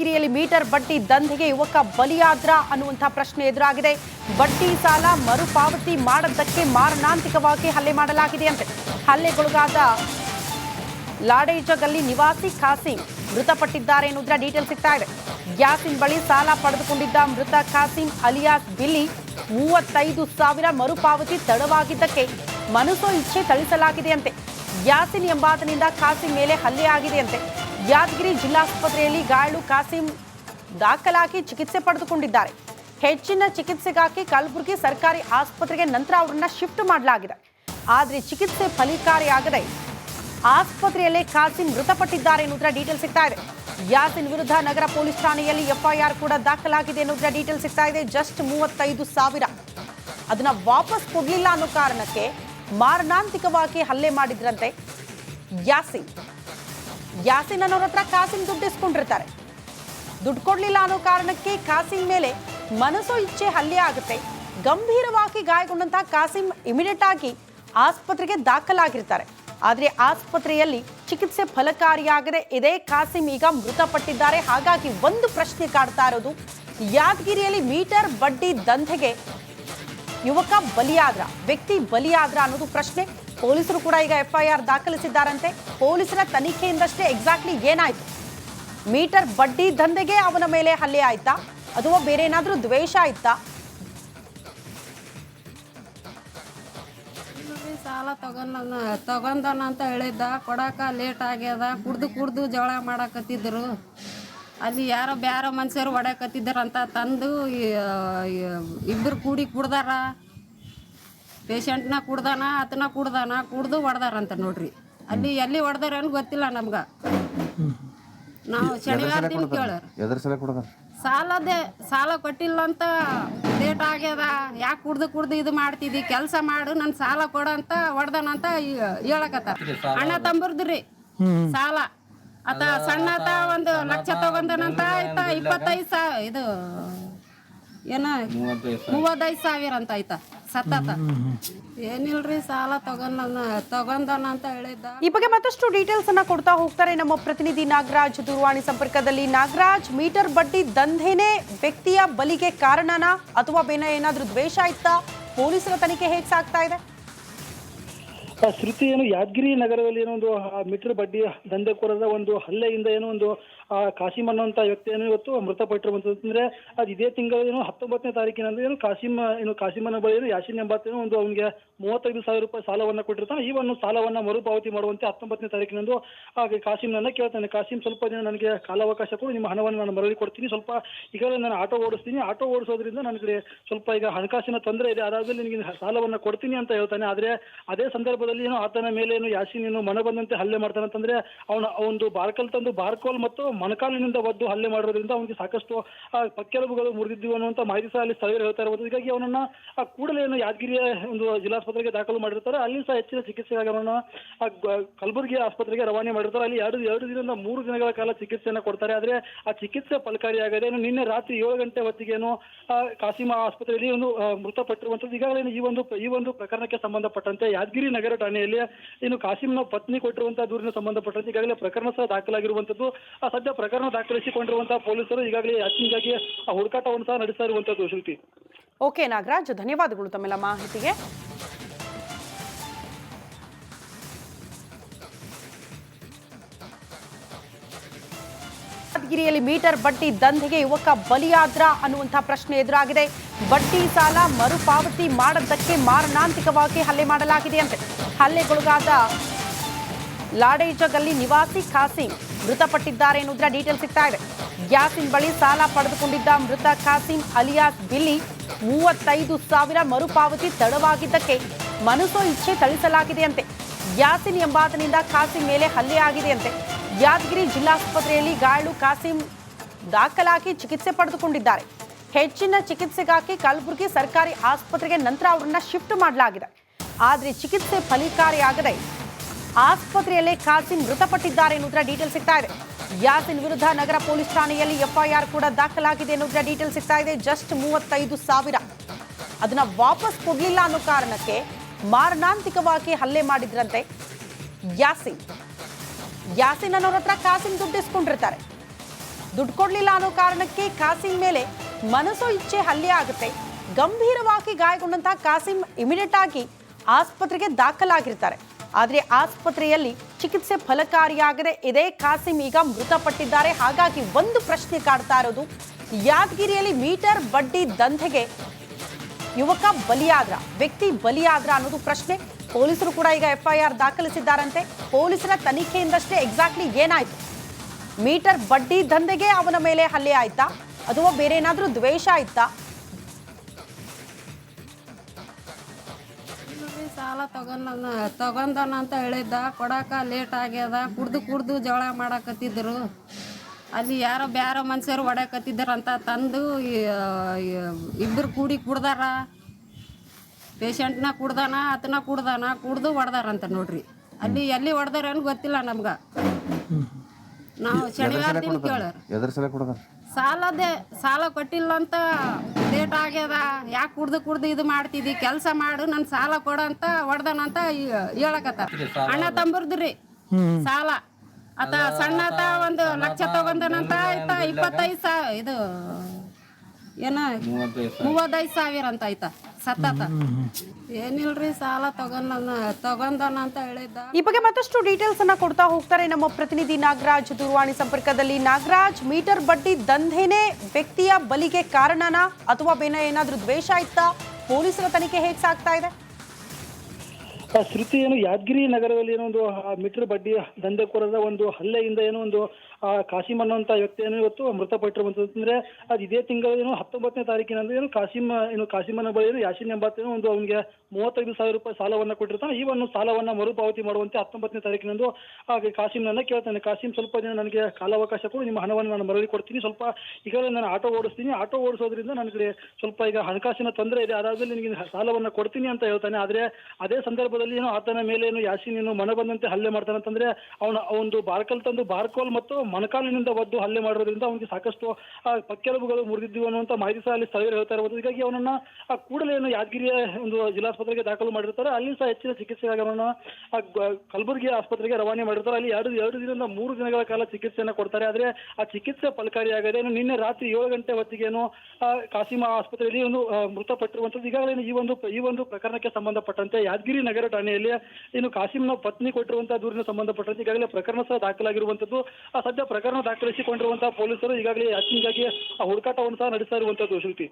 ಯಾದಗಿರಿಯಲ್ಲಿ ಮೀಟರ್ ಬಡ್ಡಿ ದಂಧೆಗೆ ಯುವಕ ಬಲಿಯಾದ್ರ ಅನ್ನುವಂಥ ಪ್ರಶ್ನೆ ಎದುರಾಗಿದೆ. ಬಡ್ಡಿ ಸಾಲ ಮರುಪಾವತಿ ಮಾಡದ್ದಕ್ಕೆ ಮಾರಣಾಂತಿಕವಾಗಿ ಹಲ್ಲೆ ಮಾಡಲಾಗಿದೆ ಅಂತೆ. ಹಲ್ಲೆಗೊಳಗಾದ ಲಾಡೇಜ ಗಲ್ಲಿ ನಿವಾಸಿ ಖಾಸಿಂ ಮೃತಪಟ್ಟಿದ್ದಾರೆ ಎನ್ನುವುದರ ಡೀಟೇಲ್ ಸಿಗ್ತಾ ಇದೆ. ಗ್ಯಾಸಿನ ಬಳಿ ಸಾಲ ಪಡೆದುಕೊಂಡಿದ್ದ ಮೃತ ಖಾಸಿಂ ಅಲಿಯಾಸ್ ಬಿಲ್ಲಿ ಮೂವತ್ತೈದು ಸಾವಿರ ಮರುಪಾವತಿ ತಡವಾಗಿದ್ದಕ್ಕೆ ಮನಸೋ ಇಚ್ಛೆ ಥಳಿಸಲಾಗಿದೆಯಂತೆ ಯಾಸಿನ್ ಎಂಬಾತನಿಂದ ಖಾಸಿಂ ಮೇಲೆ ಹಲ್ಲೆ ಆಗಿದೆಯಂತೆ ಯಾದಗಿರಿ ಜಿಲ್ಲಾಸ್ಪತ್ರೆಯಲ್ಲಿ ಗಾಯಾಳು ಖಾಸಿಂ ದಾಖಲಾಗಿ ಚಿಕಿತ್ಸೆ ಪಡೆದುಕೊಂಡಿದ್ದಾರೆ. ಹೆಚ್ಚಿನ ಚಿಕಿತ್ಸೆಗಾಗಿ ಕಲಬುರಗಿ ಸರ್ಕಾರಿ ಆಸ್ಪತ್ರೆಗೆ ನಂತರ ಅವರನ್ನ ಶಿಫ್ಟ್ ಮಾಡಲಾಗಿದೆ. ಆದರೆ ಚಿಕಿತ್ಸೆ ಫಲಿಕಾರಿಯಾಗದೆ ಆಸ್ಪತ್ರೆಯಲ್ಲೇ ಖಾಸಿಂ ಮೃತಪಟ್ಟಿದ್ದಾರೆ ಎನ್ನುವುದರ ಡೀಟೇಲ್ ಸಿಗ್ತಾ ಇದೆ. ಯಾಸಿನ್ ವಿರುದ್ಧ ನಗರ ಪೊಲೀಸ್ ಠಾಣೆಯಲ್ಲಿ ಎಫ್ಐಆರ್ ಕೂಡ ದಾಖಲಾಗಿದೆ ಎನ್ನುವುದರ ಡೀಟೇಲ್ ಸಿಗ್ತಾ ಇದೆ. ಜಸ್ಟ್ ಮೂವತ್ತೈದು ಸಾವಿರ. ಅದನ್ನ ವಾಪಸ್ ಕೊಡಲಿಲ್ಲ ಅನ್ನೋ ಕಾರಣಕ್ಕೆ ಮಾರಣಾಂತಿಕವಾಗಿ ಹಲ್ಲೆ ಮಾಡಿದ್ರಂತೆ ಯಾಸಿನ್. ಯಾಸಿನ್ ಅನ್ನೋರ ಹತ್ರ ಕಾಸಿನ್ ದುಡ್ಡು ಇಸ್ಕೊಂಡಿರ್ತಾರೆ. ದುಡ್ಡು ಕೊಡ್ಲಿಲ್ಲ ಅನ್ನೋ ಕಾರಣಕ್ಕೆ ಕಾಸಿಂ ಮೇಲೆ ಮನಸ್ಸೋ ಇಚ್ಛೆ ಹಲ್ಲೆ ಆಗುತ್ತೆ. ಗಂಭೀರವಾಗಿ ಗಾಯಗೊಂಡಂತಹ ಕಾಸಿಂ ಇಮಿಡಿಯೇಟ್ ಆಗಿ ಆಸ್ಪತ್ರೆಗೆ ದಾಖಲಾಗಿರ್ತಾರೆ. ಆದರೆ ಆಸ್ಪತ್ರೆಯಲ್ಲಿ ಚಿಕಿತ್ಸೆ ಫಲಕಾರಿಯಾಗದೆ ಇದೇ ಕಾಸಿಂ ಈಗ ಮೃತಪಟ್ಟಿದ್ದಾರೆ. ಹಾಗಾಗಿ ಒಂದು ಪ್ರಶ್ನೆ ಕಾಡ್ತಾ ಇರೋದು, ಯಾದಗಿರಿಯಲ್ಲಿ ಮೀಟರ್ ಬಡ್ಡಿ ದಂಧೆಗೆ ಯುವಕ ಬಲಿಯಾದ್ರ, ವ್ಯಕ್ತಿ ಬಲಿಯಾದ್ರ ಅನ್ನೋದು ಪ್ರಶ್ನೆ. ಪೊಲೀಸರು ಕೂಡ ಈಗ ಎಫ್ಐಆರ್ ದಾಖಲಿಸಿದ್ದಾರಂತೆ. ಪೊಲೀಸರ ತನಿಖೆಯಿಂದಷ್ಟೇ ಎಕ್ಸಾಕ್ಟ್ಲಿ ಏನಾಯ್ತು? ಮೀಟರ್ ಬಡ್ಡಿ ದಂಧೆಗೆ ಅವನ ಮೇಲೆ ಹಲ್ಲೆ ಆಯ್ತಾ? ಅಥವಾ ಬೇರೆ ಏನಾದರೂ ದ್ವೇಷ ಆಯ್ತಾ? ಸಾಲ ತಗೊಂಡ ತಗೊಂಡನ ಅಂತ ಹೇಳಿದ್ದ. ಕೊಡಾಕ ಲೇಟ್ ಆಗ್ಯದ. ಕುಡ್ದು ಕುಡ್ದು ಜಗಳ ಮಾಡಾಕತ್ತಿದ್ರು. ಅಲ್ಲಿ ಯಾರೋ ಬ್ಯಾರೋ ಮನುಷ್ಯರು ಹೊಡ್ಯಾಕತ್ತಿದ್ದಾರಂತ ತಂದು ಇಬ್ಬರು ಕೂಡಿ ಕುಡ್ದಾರ. ಪೇಷಂಟ್ನ ಕುಡ್ದಾನ ಆತನ ಕುಡ್ದಾನ ಕುಡ್ದು ಹೊಡ್ದಾರಂತ ನೋಡ್ರಿ. ಅಲ್ಲಿ ಎಲ್ಲಿ ಹೊಡ್ದಾರೇನು ಗೊತ್ತಿಲ್ಲ ನಮ್ಗೆ. ನಾವು ಶನಿವಾರ ದಿನ ಕೇಳೋರು. ಎದ್ರ ಸಲ ಕೊಡದ ಸಾಲದೇ ಸಾಲ ಕೊಟ್ಟಿಲ್ಲ ಅಂತ ಲೇಟ್ ಆಗ್ಯದ. ಯಾಕೆ ಕುಡ್ದು ಕುಡ್ದು ಇದು ಮಾಡ್ತಿದ್ದಿ ಕೆಲಸ ಮಾಡು ನನ್ನ ಸಾಲ ಕೊಡು ಅಂತ ಹೊಡ್ದನಂತ ಹೇಳಕತ್ತ ಅಣ್ಣ ತಂಬರ್ದ್ರಿ ಸಾಲ. ಆತ ಸಣ್ಣ ಆತ ಒಂದು ಲಕ್ಷ ತಗೊಂಡನಂತ ಆಯ್ತ. ಇಪ್ಪತ್ತೈದು ಸಾವಿರ ಇದು ಏನ? ಮೂವತ್ತೈದು ಸಾವಿರ ಅಂತ ಆಯ್ತ. ಸತ್ತಾತ ಏನಿಲ್ರಿ ಸಾಲ ತಗೊಂಡನ ತಗೊಂಡನ ಅಂತ ಹೇಳಿದ್ದ. ಈ ಬಗ್ಗೆ ಮತ್ತಷ್ಟು ಡೀಟೇಲ್ಸ್ ಅನ್ನ ಕೊಡ್ತಾ ಹೋಗ್ತಾರೆ ನಮ್ಮ ಪ್ರತಿನಿಧಿ ನಾಗರಾಜ್ ದೂರವಾಣಿ ಸಂಪರ್ಕದಲ್ಲಿ. ನಾಗರಾಜ್ ಮೀಟರ್ ಬಡ್ಡಿ ದಂಧೆನೇ ವ್ಯಕ್ತಿಯ ಬಲಿಗೆ ಕಾರಣನಾ? ಅಥವಾ ಬೇನ ಏನಾದ್ರೂ ದ್ವೇಷ ಇತ್ತಾ? ಪೊಲೀಸರ ತನಿಖೆ ಹೇಗೆ ಸಾಗ್ತಾ ಇದೆ? ಆ ಶ್ರುತಿ ಏನು ಯಾದಗಿರಿ ನಗರದಲ್ಲಿ ಏನೋ ಒಂದು ಮೀಟರ್ ಬಡ್ಡಿ ದಂಧೆಕೋರದ ಒಂದು ಹಲ್ಲೆಯಿಂದ ಏನೋ ಒಂದು ಆ ಕಾಸಿಂ ಅನ್ನುವಂಥ ಏನು ಇವತ್ತು ಮೃತಪಟ್ಟಿರುವಂತ ಅಂದ್ರೆ ಅದು ಇದೇ ತಿಂಗಳ ಏನು ಹತ್ತೊಂಬತ್ತನೇ ತಾರೀಕಿನಂದು ಏನು ಕಾಸಿಂ, ಏನು ಕಾಸಿಮನ ಬಳಿ ಏನು ಯಾಸಿನ್ ಎಂಬಾತೇನೋ ಒಂದು ಅವನಿಗೆ ಮೂವತ್ತೈದು ಸಾವಿರ ರೂಪಾಯಿ ಸಾಲವನ್ನ ಕೊಟ್ಟಿರ್ತಾನೆ. ಈ ಒಂದು ಸಾಲವನ್ನ ಮರುಪಾವತಿ ಮಾಡುವಂತೆ ಹತ್ತೊಂಬತ್ತನೇ ತಾರೀಕಿನಂದು ಆ ಕಾಸಿಂನನ್ನ ಕೇಳ್ತಾನೆ. ಕಾಸಿಂ ಸ್ವಲ್ಪ ದಿನ ನನಗೆ ಕಾಲಾವಕಾಶ ಕೊಡು, ನಿಮ್ಮ ಹಣವನ್ನು ನಾನು ಮರಳಿ ಕೊಡ್ತೀನಿ. ಸ್ವಲ್ಪ ಈಗ ನಾನು ಆಟೋ ಓಡಿಸ್ತೀನಿ. ಆಟೋ ಓಡಿಸೋದ್ರಿಂದ ನನಗೆ ಸ್ವಲ್ಪ ಈಗ ಹಣಕಾಸಿನ ತೊಂದರೆ ಇದೆ. ಅದಾದ್ಮೇಲೆ ನಿನಗೆ ಸಾಲವನ್ನ ಕೊಡ್ತೀನಿ ಅಂತ ಹೇಳ್ತಾನೆ. ಆದ್ರೆ ಅದೇ ಸಂದರ್ಭದಲ್ಲಿ ಏನು ಆತನ ಮೇಲೆ ಏನು ಯಾಸಿನ್ ಏನು ಮನ ಬಂದಂತೆ ಹಲ್ಲೆ ಮಾಡ್ತಾನೆ ಅಂತಂದ್ರೆ ಅವನ ಒಂದು ಬಾರ್ಕಲ್ ತಂದು ಬಾರ್ಕೋಲ್ ಮತ್ತು ಮೊಣಕಾಲಿನಿಂದ ಒದ್ದು ಹಲ್ಲೆ ಮಾಡಿರೋದ್ರಿಂದ ಅವನಿಗೆ ಸಾಕಷ್ಟು ಪಕ್ಕೆಲುಬುಗಳು ಮುರಿದಿದ್ವು ಅನ್ನುವಂಥ ಮಾಹಿತಿ ಸಹ ಅಲ್ಲಿ ಸ್ಥಳೀಯರು ಹೇಳ್ತಾ ಇರ್ಬೋದು. ಹೀಗಾಗಿ ಅವನನ್ನ ಕೂಡಲೇ ಏನು ಯಾದಗಿರಿಯ ಒಂದು ಜಿಲ್ಲಾಸ್ಪತ್ರೆಗೆ ದಾಖಲು ಮಾಡಿರ್ತಾರೆ. ಅಲ್ಲಿ ಸಹ ಹೆಚ್ಚಿನ ಚಿಕಿತ್ಸೆಗಾಗಿ ಅವನನ್ನ ಕಲಬುರಗಿ ಆಸ್ಪತ್ರೆಗೆ ರವಾನೆ ಮಾಡಿರ್ತಾರೆ. ಅಲ್ಲಿ ಎರಡು ಎರಡು ದಿನದಿಂದ ಮೂರು ದಿನಗಳ ಕಾಲ ಚಿಕಿತ್ಸೆಯನ್ನು ಕೊಡ್ತಾರೆ. ಆದ್ರೆ ಆ ಚಿಕಿತ್ಸೆ ಫಲಕಾರಿಯಾಗದೆ ನಿನ್ನೆ ರಾತ್ರಿ ಏಳು ಗಂಟೆ ಹೊತ್ತಿಗೆ ಏನು ಆ, ಕಾಸಿಮಾ ಆಸ್ಪತ್ರೆಯಲ್ಲಿ ಒಂದು ಮೃತಪಟ್ಟಿರುವಂತದ್ದು ಈಗಾಗಲೇ ಈ ಒಂದು ಈ ಒಂದು ಪ್ರಕರಣಕ್ಕೆ ಸಂಬಂಧಪಟ್ಟಂತೆ ಯಾದಗಿರಿ ನಗರ ಠಾಣೆಯಲ್ಲಿ ಏನು ಕಾಸಿಮ್ನ ಪತ್ನಿ ಕೊಟ್ಟಿರುವಂತಹ ದೂರಿನ ಸಂಬಂಧಪಟ್ಟಂತೆ ಈಗಾಗಲೇ ಪ್ರಕರಣ ಸಹ ದಾಖಲಾಗಿರುವಂಥದ್ದು. ಆ, ಸದ್ಯ ಪ್ರಕರಣ ದಾಖಲಿಸಿಕೊಂಡಿರುವಂತಹ ಪೊಲೀಸರು ಈಗಾಗಲೇ ಯಾಸಿನ್ಗಾಗಿ ಆ ಹುಡುಕಾಟವನ್ನು ಸಹ ನಡೆಸ್ತಾ ಇರುವಂಥದ್ದು ಶ್ರುತಿ ಓಕೆ ನಾಗರಾಜ್, ಧನ್ಯವಾದಗಳು ತಮ್ಮೆಲ್ಲ ಮಾಹಿತಿಗೆ. ಯಾದಗಿರಿಯಲ್ಲಿ ಮೀಟರ್ ಬಡ್ಡಿ ದಂಧೆಗೆ ಯುವಕ ಬಲಿಯಾದ್ರ ಅನ್ನುವಂತಹ ಪ್ರಶ್ನೆ ಎದುರಾಗಿದೆ. ಬಡ್ಡಿ ಸಾಲ ಮರುಪಾವತಿ ಮಾಡದ್ದಕ್ಕೆ ಮಾರಣಾಂತಿಕವಾಗಿ ಹಲ್ಲೆ ಮಾಡಲಾಗಿದೆಯಂತೆ ಹಲ್ಲೆಗೊಳಗಾದ ಲಾಡೇಜಗಲ್ಲಿ ನಿವಾಸಿ ಖಾಸಿಂ ಮೃತಪಟ್ಟಿದ್ದಾರೆ ಎನ್ನುವುದರ ಡೀಟೇಲ್ ಸಿಗ್ತಾ ಇದೆ ಯಾಸಿನ್ ಬಳಿ ಸಾಲ ಪಡೆದುಕೊಂಡಿದ್ದ ಮೃತ ಖಾಸಿಂ ಅಲಿಯಾಸ್ ಬಿಲ್ಲಿ ಮೂವತ್ತೈದು ಸಾವಿರ ಮರುಪಾವತಿ ತಡವಾಗಿದ್ದಕ್ಕೆ ಮನಸ್ಸೋ ಇಚ್ಛೆ ಥಳಿಸಲಾಗಿದೆಯಂತೆ. ಯಾಸಿನ್ ಎಂಬಾತನಿಂದ ಖಾಸಿಂ ಮೇಲೆ ಹಲ್ಲೆ ಆಗಿದೆಯಂತೆ. ಯಾದಗಿರಿ ಜಿಲ್ಲಾಸ್ಪತ್ರೆಯಲ್ಲಿ ಗಾಯಳು ಖಾಸಿಂ ದಾಖಲಾಗಿ ಚಿಕಿತ್ಸೆ ಪಡೆದುಕೊಂಡಿದ್ದಾರೆ. ಹೆಚ್ಚಿನ ಚಿಕಿತ್ಸೆಗಾಗಿ ಕಲಬುರಗಿ ಸರ್ಕಾರಿ ಆಸ್ಪತ್ರೆಗೆ ನಂತರ ಅವರನ್ನ ಶಿಫ್ಟ್ ಮಾಡಲಾಗಿದೆ. ಆದರೆ ಚಿಕಿತ್ಸೆ ಫಲಕಾರಿಯಾಗದೆ ಆಸ್ಪತ್ರೆಯಲ್ಲೇ ಖಾಸಿಂ ಮೃತಪಟ್ಟಿದ್ದಾರೆ ಎನ್ನುವುದರ ಡೀಟೇಲ್ ಸಿಗ್ತಾ ಇದೆ. ಯಾಸಿನ್ ವಿರುದ್ಧ ನಗರ ಪೊಲೀಸ್ ಠಾಣೆಯಲ್ಲಿ ಎಫ್ಐಆರ್ ಕೂಡ ದಾಖಲಾಗಿದೆ ಎನ್ನುವುದರ ಡೀಟೇಲ್ ಸಿಗ್ತಾ ಇದೆ. ಜಸ್ಟ್ ಮೂವತ್ತೈದು ಸಾವಿರ. ಅದನ್ನ ವಾಪಸ್ ಕೊಡ್ಲಿಲ್ಲ ಅನ್ನೋ ಕಾರಣಕ್ಕೆ ಮಾರಣಾಂತಿಕವಾಗಿ ಹಲ್ಲೆ ಮಾಡಿದ್ರಂತೆ ಯಾಸಿನ್. ಯಾಸಿನ್ ಅನ್ನೋರ ಹತ್ರ ಕಾಸಿನ್ ದುಡ್ಡು ಇಸ್ಕೊಂಡಿರ್ತಾರೆ. ದುಡ್ಡು ಕೊಡ್ಲಿಲ್ಲ ಅನ್ನೋ ಕಾರಣಕ್ಕೆ ಕಾಸಿಂ ಮೇಲೆ ಮನಸ್ಸೋ ಇಚ್ಛೆ ಹಲ್ಲೆ ಆಗುತ್ತೆ. ಗಂಭೀರವಾಗಿ ಗಾಯಗೊಂಡಂತಹ ಕಾಸಿಂ ಇಮಿಡಿಯೇಟ್ ಆಗಿ ಆಸ್ಪತ್ರೆಗೆ ದಾಖಲಾಗಿರ್ತಾರೆ. ಆದರೆ ಆಸ್ಪತ್ರೆಯಲ್ಲಿ ಚಿಕಿತ್ಸೆ ಫಲಕಾರಿಯಾಗದೆ ಇದೇ ಕಾಸಿಂ ಈಗ ಮೃತಪಟ್ಟಿದ್ದಾರೆ. ಹಾಗಾಗಿ ಒಂದು ಪ್ರಶ್ನೆ ಕಾಡ್ತಾ ಇರೋದು, ಯಾದಗಿರಿಯಲ್ಲಿ ಮೀಟರ್ ಬಡ್ಡಿ ದಂಧೆಗೆ ಯುವಕ ಬಲಿಯಾದ್ರ ವ್ಯಕ್ತಿ ಬಲಿಯಾದ್ರ ಅನ್ನೋದು ಪ್ರಶ್ನೆ. ಪೊಲೀಸರು ಕೂಡ ಈಗ ಎಫ್ಐಆರ್ ದಾಖಲಿಸಿದ್ದಾರಂತೆ. ಪೊಲೀಸರ ತನಿಖೆಯಿಂದಷ್ಟೇ ಎಕ್ಸಾಕ್ಟ್ಲಿ ಏನಾಯ್ತು? ಮೀಟರ್ ಬಡ್ಡಿ ದಂಧೆಗೆ ಅವನ ಮೇಲೆ ಹಲ್ಲೆ ಆಯ್ತಾ? ಅಥವಾ ಬೇರೆ ಏನಾದರೂ ದ್ವೇಷ ಆಯ್ತಾ? ಸಾಲ ತಗೊಂಡನ ತಗೊಂಡನ ಅಂತ ಹೇಳಿದ್ದ. ಕೊಡಾಕ ಲೇಟ್ ಆಗ್ಯದ. ಕುಡ್ದು ಕುಡ್ದು ಜೋಳ ಮಾಡಾಕತ್ತಿದ್ರು. ಅಲ್ಲಿ ಯಾರೋ ಬ್ಯಾರೋ ಮನುಷ್ಯರು ಅಂತ ತಂದು ಇಬ್ಬರು ಕೂಡಿ ಕುಡ್ದಾರ. ಪೇಷಂಟ್ನ ಕುಡ್ದಾನ, ಆತನ ಕುಡ್ದಾನ, ಕುಡ್ದು ಹೊಡ್ದಾರಂತ ನೋಡ್ರಿ. ಅಲ್ಲಿ ಎಲ್ಲಿ ಹೊಡ್ದಾರೇನು ಗೊತ್ತಿಲ್ಲ ನಮ್ಗೆ. ನಾವು ಶನಿವಾರ ದಿನ ಕೇಳೋರು. ಎದ್ರ ಸಲ ಕೊಡದ ಸಾಲದೇ ಸಾಲ ಕೊಟ್ಟಿಲ್ಲ ಅಂತ ಲೇಟ್ ಆಗ್ಯದ. ಯಾಕೆ ಕುಡ್ದು ಕುಡ್ದು ಇದು ಮಾಡ್ತಿದ್ದಿ ಕೆಲಸ ಮಾಡು ನನ್ ಸಾಲ ಕೊಡು ಅಂತ ಹೊಡ್ದನಂತ ಹೇಳಕತ್ತ ಅಣ್ಣ ತಂಬರ್ದ್ರಿ ಸಾಲ. ಆತ ಸಣ್ಣ ಆತ ಒಂದು ಲಕ್ಷ ತಗೊಂಡನಂತ ಆಯ್ತ. ಇಪ್ಪತ್ತೈದು ಸಾವಿರ ಇದು ಏನ? ಮೂವತ್ತೈದು ಸಾವಿರ ಅಂತ ಆಯ್ತ. ಸತ್ತಾತ ಏನಿಲ್ರಿ ಸಾಲ ತಗೊಂಡನ ತಗೊಂಡನ ಅಂತ ಹೇಳಿದ್ದ. ಈ ಬಗ್ಗೆ ಮತ್ತಷ್ಟು ಡೀಟೇಲ್ಸ್ ಅನ್ನ ಕೊಡ್ತಾ ಹೋಗ್ತಾರೆ ನಮ್ಮ ಪ್ರತಿನಿಧಿ ನಾಗರಾಜ್ ದೂರವಾಣಿ ಸಂಪರ್ಕದಲ್ಲಿ. ನಾಗರಾಜ್ ಮೀಟರ್ ಬಡ್ಡಿ ದಂಧೆನೇ ವ್ಯಕ್ತಿಯ ಬಲಿಗೆ ಕಾರಣನಾ? ಅಥವಾ ಬೇನ ಏನಾದ್ರೂ ದ್ವೇಷ ಇತ್ತಾ? ಪೊಲೀಸರ ತನಿಖೆ ಹೇಗ್ ಸಾಗ್ತಾ ಇದೆ? ಶ್ರುತಿ ಏನು ಯಾದಗಿರಿ ನಗರದಲ್ಲಿ ಏನೋ ಒಂದು ಮೀಟರ್ ಬಡ್ಡಿ ದಂಧೆಕೋರದ ಒಂದು ಹಲ್ಲೆಯಿಂದ ಏನೋ ಒಂದು ಆ ಕಾಸಿಂ ಅನ್ನುವಂಥ ವ್ಯಕ್ತಿ ಏನು ಇವತ್ತು ಮೃತಪಟ್ಟಿರುವಂತದ್ದು ಅಂದ್ರೆ ಅದು ಇದೇ ತಿಂಗಳ ಏನು ಹತ್ತೊಂಬತ್ತನೇ ತಾರೀಕಿನಂದು ಏನು ಕಾಸಿಂ, ಏನು ಕಾಸಿಮನ ಬಳಿ ಏನು ಯಾಸಿನ್ ಒಂದು ಅವನಿಗೆ ಮೂವತ್ತೈದು ಸಾವಿರ ರೂಪಾಯಿ ಸಾಲವನ್ನ ಕೊಟ್ಟಿರ್ತಾನೆ. ಈ ಒಂದು ಸಾಲವನ್ನ ಮರುಪಾವತಿ ಮಾಡುವಂತೆ ಹತ್ತೊಂಬತ್ತನೇ ತಾರೀಕಿನಂದು ಹಾಗೆ ಕಾಸಿಂನನ್ನ ಕೇಳ್ತಾನೆ. ಕಾಸಿಂ ಸ್ವಲ್ಪ ದಿನ ನನಗೆ ಕಾಲಾವಕಾಶ ಕೊಡು, ನಿಮ್ಮ ಹಣವನ್ನು ನಾನು ಮರಳಿ ಕೊಡ್ತೀನಿ. ಸ್ವಲ್ಪ ಈಗಾಗಲೇ ನಾನು ಆಟೋ ಓಡಿಸ್ತೀನಿ. ಆಟೋ ಓಡಿಸೋದ್ರಿಂದ ನನಗೆ ಸ್ವಲ್ಪ ಈಗ ಹಣಕಾಸಿನ ತೊಂದರೆ ಇದೆ. ಅದಾದ್ರೆ ನಿನಗೆ ಸಾಲವನ್ನ ಕೊಡ್ತೀನಿ ಅಂತ ಹೇಳ್ತಾನೆ. ಆದ್ರೆ ಅದೇ ಸಂದರ್ಭದಲ್ಲಿ ಏನು ಆತನ ಮೇಲೆ ಏನು ಯಾಸಿನ್ ಏನು ಮನ ಬಂದಂತೆ ಹಲ್ಲೆ ಮಾಡ್ತಾನೆ ಅಂತಂದ್ರೆ ಅವನ ಒಂದು ಬಾರ್ಕಲ್ ತಂದು ಬಾರ್ಕೋಲ್ ಮತ್ತು ಮೊಣಕಾಲಿನಿಂದ ಒದ್ದು ಹಲ್ಲೆ ಮಾಡಿರೋದ್ರಿಂದ ಅವನಿಗೆ ಸಾಕಷ್ಟು ಪಕ್ಕೆಲುಬುಗಳು ಮುರಿದಿದ್ವು ಅನ್ನುವಂಥ ಮಾಹಿತಿ ಸಹ ಅಲ್ಲಿ ಸ್ಥಳೀಯರು ಹೇಳ್ತಾ ಇರಬಹುದು ಹೀಗಾಗಿ ಅವನನ್ನ ಕೂಡಲೇ ಏನು ಯಾದಗಿರಿಯ ಒಂದು ಜಿಲ್ಲಾಸ್ಪತ್ರೆಗೆ ದಾಖಲು ಮಾಡಿರ್ತಾರೆ. ಅಲ್ಲಿ ಸಹ ಹೆಚ್ಚಿನ ಚಿಕಿತ್ಸೆಗಾಗಿ ಅವನನ್ನ ಕಲಬುರಗಿ ಆಸ್ಪತ್ರೆಗೆ ರವಾನೆ ಮಾಡಿರ್ತಾರೆ. ಅಲ್ಲಿ ಎರಡು ಎರಡು ದಿನದಿಂದ ಮೂರು ದಿನಗಳ ಕಾಲ ಚಿಕಿತ್ಸೆಯನ್ನು ಕೊಡ್ತಾರೆ. ಆದ್ರೆ ಆ ಚಿಕಿತ್ಸೆ ಫಲಕಾರಿಯಾಗದೆ ನಿನ್ನೆ ರಾತ್ರಿ ಏಳು ಗಂಟೆ ಹೊತ್ತಿಗೆ ಏನು ಆ, ಕಾಸಿಮ ಆಸ್ಪತ್ರೆಯಲ್ಲಿ ಒಂದು ಮೃತಪಟ್ಟಿರುವಂತದ್ದು ಈಗಾಗಲೇ ಈ ಒಂದು ಈ ಒಂದು ಪ್ರಕರಣಕ್ಕೆ ಸಂಬಂಧಪಟ್ಟಂತೆ ಯಾದಗಿರಿ ನಗರ ಠಾಣೆಯಲ್ಲಿ ಏನು ಕಾಸಿಮ್ನ ಪತ್ನಿ ಕೊಟ್ಟಿರುವಂತಹ ದೂರಿನ ಸಂಬಂಧಪಟ್ಟಂತೆ ಈಗಾಗಲೇ ಪ್ರಕರಣ ಸಹ ದಾಖಲಾಗಿರುವಂಥದ್ದು. ಆ, ಪ್ರಕರಣ ದಾಖಲಿಸಿಕೊಂಡಿರುವಂತಹ ಪೊಲೀಸರು ಈಗಾಗಲೇ ಯಾಸಿನ್ಗಾಗಿ ಆ ಹುಡುಕಾಟವನ್ನು ಸಹ ನಡೆಸ್ತಾ ಶ್ರುತಿ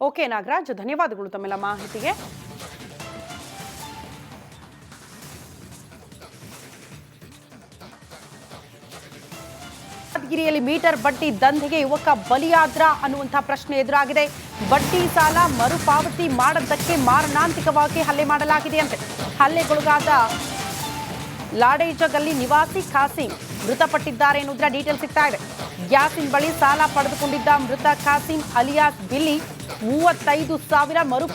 ಓಕೆ ನಾಗರಾಜ್, ಧನ್ಯವಾದಗಳು ತಮ್ಮೆಲ್ಲ ಮಾಹಿತಿಗೆ. ಯಾದಗಿರಿಯಲ್ಲಿ ಮೀಟರ್ ಬಡ್ಡಿ ದಂಧೆಗೆ ಯುವಕ ಬಲಿಯಾದ್ರ ಅನ್ನುವಂತಹ ಪ್ರಶ್ನೆ ಎದುರಾಗಿದೆ. ಬಡ್ಡಿ ಸಾಲ ಮರುಪಾವತಿ ಮಾಡದ್ದಕ್ಕೆ ಮಾರಣಾಂತಿಕವಾಗಿ ಹಲ್ಲೆ ಮಾಡಲಾಗಿದೆ ಅಂತೆ. ಹಲ್ಲೆಗೊಳಗಾದ ಲಾಡೇಜಗಲ್ಲಿ ನಿವಾಸಿ ಖಾಸಿಂ ಮೃತಪಟ್ಟಿದ್ದಾರೆ ಎನ್ನುವುದರ ಡೀಟೇಲ್ ಸಿಗ್ತಾ ಇದೆ. ಯಾಸಿನ್ ಬಳಿ ಸಾಲ ಪಡೆದುಕೊಂಡಿದ್ದ ಮೃತ ಖಾಸಿಂ ಅಲಿಯಾಸ್ ಬಿಲ್ಲಿ ಮೂವತ್ತೈದು ಸಾವಿರ ಮರುಪಾ